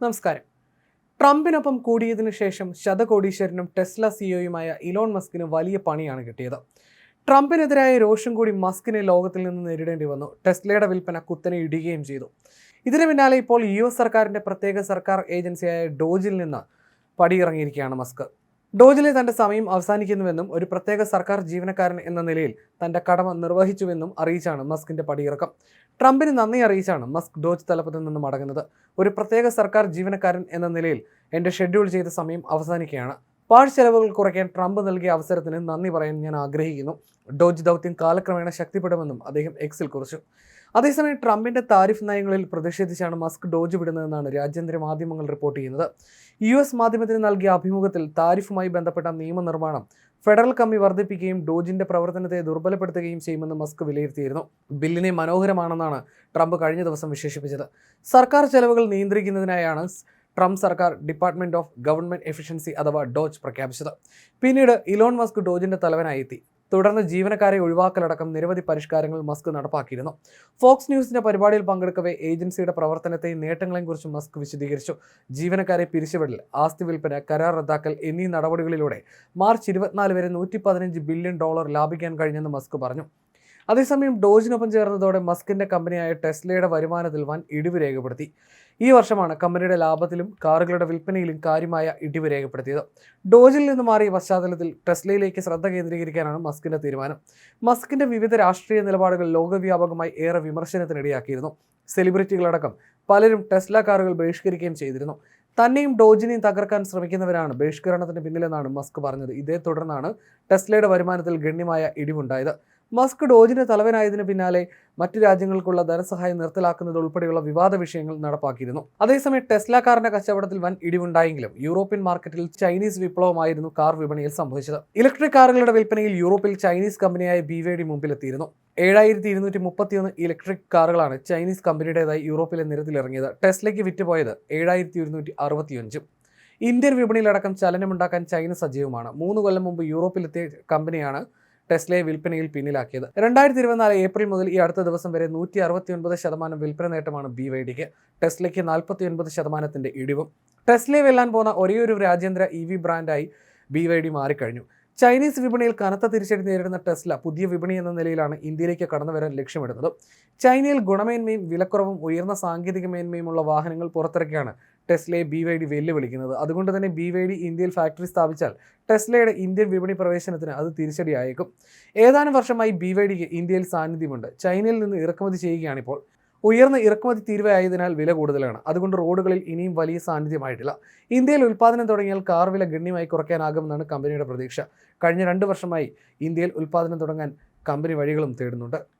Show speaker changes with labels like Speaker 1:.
Speaker 1: നമസ്കാരം. ട്രംപിനൊപ്പം കൂടിയതിനു ശേഷം ശതകോടീശ്വരനും Tesla സിഇഒയുമായ Elon മസ്കിന് വലിയ പണിയാണ് കിട്ടിയത്. ട്രംപിനെതിരായ രോഷം കൂടി മസ്കിനെ ലോകത്തിൽ നിന്ന് നേരിടേണ്ടി വന്നു. ടെസ്ലയുടെ വിൽപ്പന കുത്തനെ ഇടുകയും ചെയ്തു. ഇതിന് പിന്നാലെ ഇപ്പോൾ യു എസ് സർക്കാരിന്റെ പ്രത്യേക സർക്കാർ ഏജൻസിയായ ഡോജിൽ നിന്ന് പടിയിറങ്ങിയിരിക്കുകയാണ് മസ്ക്. ഡോജിലെ തന്റെ സമയം അവസാനിക്കുന്നുവെന്നും ഒരു പ്രത്യേക സർക്കാർ ജീവനക്കാരൻ എന്ന നിലയിൽ തന്റെ കടമ നിർവഹിച്ചുവെന്നും അറിയിച്ചാണ് മസ്കിന്റെ പടിയിറക്കം. ട്രംപിന് നന്ദി അറിയിച്ചാണ് മസ്ക് ഡോജ് തലപ്പത്തിൽ നിന്ന് മടങ്ങുന്നത്. ഒരു പ്രത്യേക സർക്കാർ ജീവനക്കാരൻ എന്ന നിലയിൽ എന്റെ ഷെഡ്യൂൾ ചെയ്ത സമയം അവസാനിക്കുകയാണ്. പാഴ് ചെലവുകൾ കുറയ്ക്കാൻ ട്രംപ് നൽകിയ അവസരത്തിന് നന്ദി പറയാൻ ഞാൻ ആഗ്രഹിക്കുന്നു. ഡോജ് ദൗത്യം കാലക്രമേണ ശക്തിപ്പെടുമെന്നും അദ്ദേഹം എക്സിൽ കുറിച്ചു. അതേസമയം ട്രംപിന്റെ താരിഫ് നയങ്ങളിൽ പ്രതിഷേധിച്ചാണ് മസ്ക് ഡോജ് വിടുന്നതെന്നാണ് രാജ്യാന്തര മാധ്യമങ്ങൾ റിപ്പോർട്ട് ചെയ്യുന്നത്. യു എസ് മാധ്യമത്തിന് നൽകിയ അഭിമുഖത്തിൽ താരിഫുമായി ബന്ധപ്പെട്ട നിയമനിർമ്മാണം ഫെഡറൽ കമ്മി വർദ്ധിപ്പിക്കുകയും ഡോജിന്റെ പ്രവർത്തനത്തെ ദുർബലപ്പെടുത്തുകയും ചെയ്യുമെന്ന് മസ്ക് വിലയിരുത്തിയിരുന്നു. ബില്ലിനെ മനോഹരമാണെന്നാണ് ട്രംപ് കഴിഞ്ഞ ദിവസം വിശേഷിപ്പിച്ചത്. സർക്കാർ ചെലവുകൾ നിയന്ത്രിക്കുന്നതിനായാണ് ട്രംപ് സർക്കാർ ഡിപ്പാർട്ട്മെന്റ് ഓഫ് ഗവൺമെന്റ് എഫിഷ്യൻസി അഥവാ ഡോജ് പ്രഖ്യാപിച്ചത്. പിന്നീട് ഇലോൺ മസ്ക് ഡോജിന്റെ തലവനായി എത്തി. തുടർന്ന് ജീവനക്കാരെ ഒഴിവാക്കലടക്കം നിരവധി പരിഷ്കാരങ്ങൾ മസ്ക് നടപ്പാക്കിയിരുന്നു. ഫോക്സ് ന്യൂസിന്റെ പരിപാടിയിൽ പങ്കെടുക്കവെ ഏജൻസിയുടെ പ്രവർത്തനത്തെയും നേട്ടങ്ങളെയും കുറിച്ച് മസ്ക് വിശദീകരിച്ചു. ജീവനക്കാരെ പിരിച്ചുവിടൽ ആസ്തി വിൽപ്പന കരാർ റദ്ദാക്കൽ എന്നീ നടപടികളിലൂടെ മാർച്ച് ഇരുപത്തിനാല് വരെ നൂറ്റി ബില്യൺ ഡോളർ ലാഭിക്കാൻ കഴിഞ്ഞെന്ന് മസ്ക് പറഞ്ഞു. അതേസമയം ഡോജിനൊപ്പം ചേർന്നതോടെ മസ്കിന്റെ കമ്പനിയായ ടെസ്ലയുടെ വരുമാനത്തിൽ വൻ ഇടിവ് രേഖപ്പെടുത്തി. ഈ വർഷമാണ് കമ്പനിയുടെ ലാഭത്തിലും കാറുകളുടെ വിൽപ്പനയിലും കാര്യമായ ഇടിവ് രേഖപ്പെടുത്തിയത്. ഡോജിൽ നിന്ന് മാറിയ പശ്ചാത്തലത്തിൽ ടെസ്ലയിലേക്ക് ശ്രദ്ധ കേന്ദ്രീകരിക്കാനാണ് മസ്കിന്റെ തീരുമാനം. മസ്കിന്റെ വിവിധ രാഷ്ട്രീയ നിലപാടുകൾ ലോകവ്യാപകമായി ഏറെ വിമർശനത്തിനിടയാക്കിയിരുന്നു. സെലിബ്രിറ്റികളടക്കം പലരും ടെസ്ല കാറുകൾ ബഹിഷ്കരിക്കുകയും ചെയ്തിരുന്നു. തന്നെയും ഡോജിനെയും തകർക്കാൻ ശ്രമിക്കുന്നവരാണ് ബഹിഷ്കരണത്തിന് പിന്നിലെന്നാണ് മസ്ക് പറഞ്ഞത്. ഇതേ തുടർന്നാണ് ടെസ്ലയുടെ വരുമാനത്തിൽ ഗണ്യമായ ഇടിവുണ്ടായത്. മസ്ക് ഡോജിന് തലവനായതിനു പിന്നാലെ മറ്റു രാജ്യങ്ങൾക്കുള്ള ധനസഹായം നിർത്തലാക്കുന്നത് ഉൾപ്പെടെയുള്ള വിവാദ വിഷയങ്ങൾ നടപ്പാക്കിയിരുന്നു. അതേസമയം ടെസ്ല കാറിന്റെ കച്ചവടത്തിൽ വൻ ഇടിവുണ്ടായെങ്കിലും യൂറോപ്യൻ മാർക്കറ്റിൽ ചൈനീസ് വിപ്ലവമായിരുന്നു കാർ വിപണിയിൽ സംഭവിച്ചത്. ഇലക്ട്രിക് കാറുകളുടെ വിൽപ്പനയിൽ യൂറോപ്പിൽ ചൈനീസ് കമ്പനിയായ ബി വൈ ഡി മുമ്പിലെത്തിയിരുന്നു. ഏഴായിരത്തി ഇരുന്നൂറ്റി മുപ്പത്തിയൊന്ന് ഇലക്ട്രിക് കാറുകളാണ് ചൈനീസ് കമ്പനിയുടേതായി യൂറോപ്പിലെ നിരത്തിലിറങ്ങിയത്. ടെസ്ലയ്ക്ക് വിറ്റുപോയത് ഏഴായിരത്തി ഒരുന്നൂറ്റി അറുപത്തിയഞ്ചും ഇന്ത്യൻ വിപണിയിലടക്കം ചലനമുണ്ടാക്കാൻ ചൈന സജീവമാണ്. മൂന്ന് കൊല്ലം മുമ്പ് യൂറോപ്പിലെത്തിയ കമ്പനിയാണ് ടെസ്ലയെ വിൽപ്പനയിൽ പിന്നിലാക്കിയത്. രണ്ടായിരത്തി ഇരുപത്തിനാല് ഏപ്രിൽ മുതൽ ഈ അടുത്ത ദിവസം വരെ നൂറ്റി അറുപത്തി ഒൻപത് ശതമാനം വിൽപ്പന നേട്ടമാണ് ബി വൈ ഡിക്ക്. ടെസ്ലയ്ക്ക് നാൽപ്പത്തി ഒൻപത് ശതമാനത്തിന്റെ ഇടിവും. ടെസ്ലയെ വെല്ലാൻ പോകുന്ന ഒരേയൊരു രാജ്യാന്തര ഇ വി ബ്രാൻഡായി ബി വൈ ഡി മാറിക്കഴിഞ്ഞു. ചൈനീസ് വിപണിയിൽ കനത്ത തിരിച്ചടി നേരിടുന്ന ടെസ്ല പുതിയ വിപണി എന്ന നിലയിലാണ് ഇന്ത്യയിലേക്ക് കടന്നു വരാൻ ലക്ഷ്യമിടുന്നത്. ചൈനയിൽ ഗുണമേന്മയും വിലക്കുറവും ഉയർന്ന സാങ്കേതിക മേന്മയുമുള്ള വാഹനങ്ങൾ പുറത്തിറക്കിയാണ് ടെസ്ലയെ ബി വൈ ഡി വെല്ലുവിളിക്കുന്നത് അതുകൊണ്ട് തന്നെ ബി വൈ ഡി ഇന്ത്യയിൽ ഫാക്ടറി സ്ഥാപിച്ചാൽ ടെസ്ലയുടെ ഇന്ത്യൻ വിപണി പ്രവേശനത്തിന് അത് തിരിച്ചടിയായേക്കും. ഏതാനും വർഷമായി ബി വൈ ഡിക്ക് ഇന്ത്യയിൽ സാന്നിധ്യമുണ്ട്. ചൈനയിൽ നിന്ന് ഇറക്കുമതി ചെയ്യുകയാണിപ്പോൾ. ഉയർന്ന ഇറക്കുമതി തീരുവയായതിനാൽ വില കൂടുതലാണ്. അതുകൊണ്ട് റോഡുകളിൽ ഇനിയും വലിയ സാന്നിധ്യമായിട്ടില്ല. ഇന്ത്യയിൽ ഉൽപ്പാദനം തുടങ്ങിയാൽ കാർ വില ഗണ്യമായി കുറയ്ക്കാനാകുമെന്നാണ് കമ്പനിയുടെ പ്രതീക്ഷ. കഴിഞ്ഞ രണ്ട് വർഷമായി ഇന്ത്യയിൽ ഉൽപ്പാദനം തുടങ്ങാൻ കമ്പനി വഴികളും തേടുന്നുണ്ട്.